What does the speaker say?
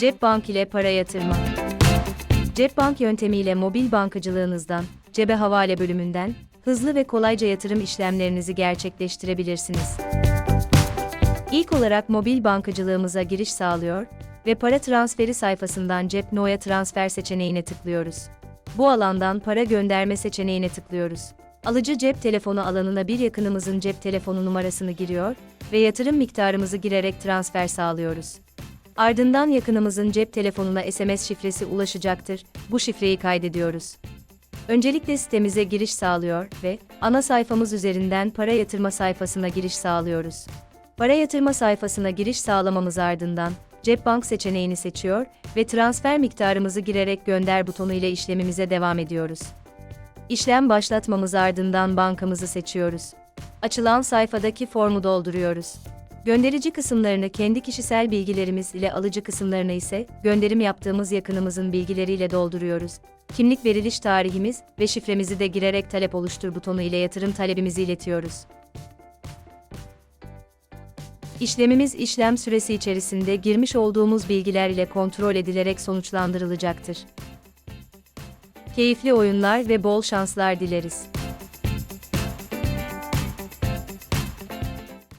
Cep Bank ile para yatırma. Cep Bank yöntemiyle mobil bankacılığınızdan, cebe havale bölümünden, hızlı ve kolayca yatırım işlemlerinizi gerçekleştirebilirsiniz. İlk olarak mobil bankacılığımıza giriş sağlıyor ve para transferi sayfasından Cep No'ya transfer seçeneğine tıklıyoruz. Bu alandan para gönderme seçeneğine tıklıyoruz. Alıcı cep telefonu alanına bir yakınımızın cep telefonu numarasını giriyor ve yatırım miktarımızı girerek transfer sağlıyoruz. Ardından yakınımızın cep telefonuna SMS şifresi ulaşacaktır. Bu şifreyi kaydediyoruz. Öncelikle sitemize giriş sağlıyor ve ana sayfamız üzerinden para yatırma sayfasına giriş sağlıyoruz. Para yatırma sayfasına giriş sağlamamız ardından Cep Bank seçeneğini seçiyor ve transfer miktarımızı girerek gönder butonu ile işlemimize devam ediyoruz. İşlem başlatmamız ardından bankamızı seçiyoruz. Açılan sayfadaki formu dolduruyoruz. Gönderici kısımlarını kendi kişisel bilgilerimiz ile alıcı kısımlarını ise gönderim yaptığımız yakınımızın bilgileriyle dolduruyoruz. Kimlik veriliş tarihimiz ve şifremizi de girerek talep oluştur butonu ile yatırım talebimizi iletiyoruz. İşlemimiz işlem süresi içerisinde girmiş olduğumuz bilgiler ile kontrol edilerek sonuçlandırılacaktır. Keyifli oyunlar ve bol şanslar dileriz.